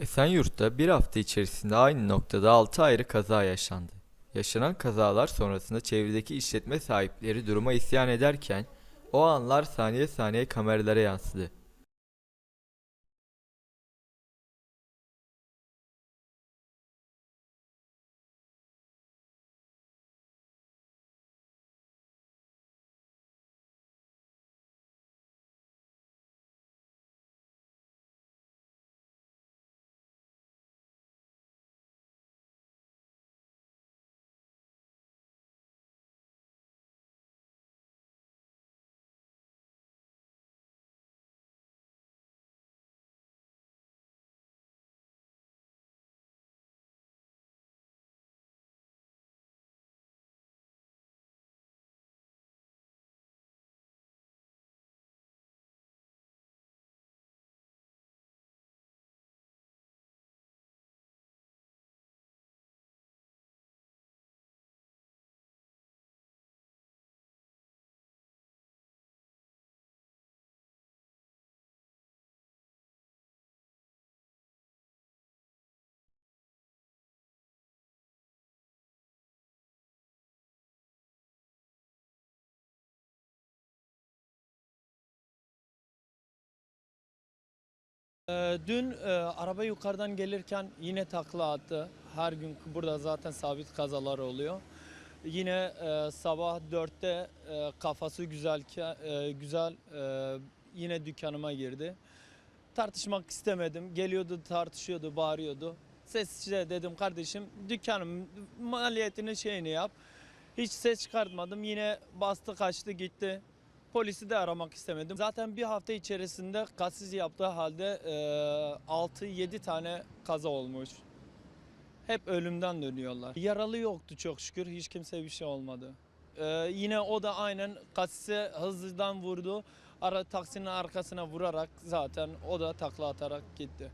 Esenyurt'ta bir hafta içerisinde aynı noktada 6 ayrı kaza yaşandı. Yaşanan kazalar sonrasında çevredeki işletme sahipleri duruma isyan ederken o anlar saniye saniye kameralara yansıdı. Dün e, araba yukarıdan gelirken yine takla attı. Her gün burada zaten sabit kazalar oluyor. Yine e, sabah 4'te e, kafası güzel e, güzel e, yine dükkanıma girdi. Tartışmak istemedim. Geliyordu, tartışıyordu, bağırıyordu. Sessizce dedim kardeşim dükkanım maliyetini şeyini yap. Hiç ses çıkartmadım. Yine bastı kaçtı gitti. Polisi de aramak istemedim. Zaten bir hafta içerisinde kassiz yaptığı halde e, 6-7 tane kaza olmuş. Hep ölümden dönüyorlar. Yaralı yoktu çok şükür. Hiç kimse bir şey olmadı. E, yine o da aynen kassise hızlıdan vurdu. Ara taksinin arkasına vurarak zaten o da takla atarak gitti.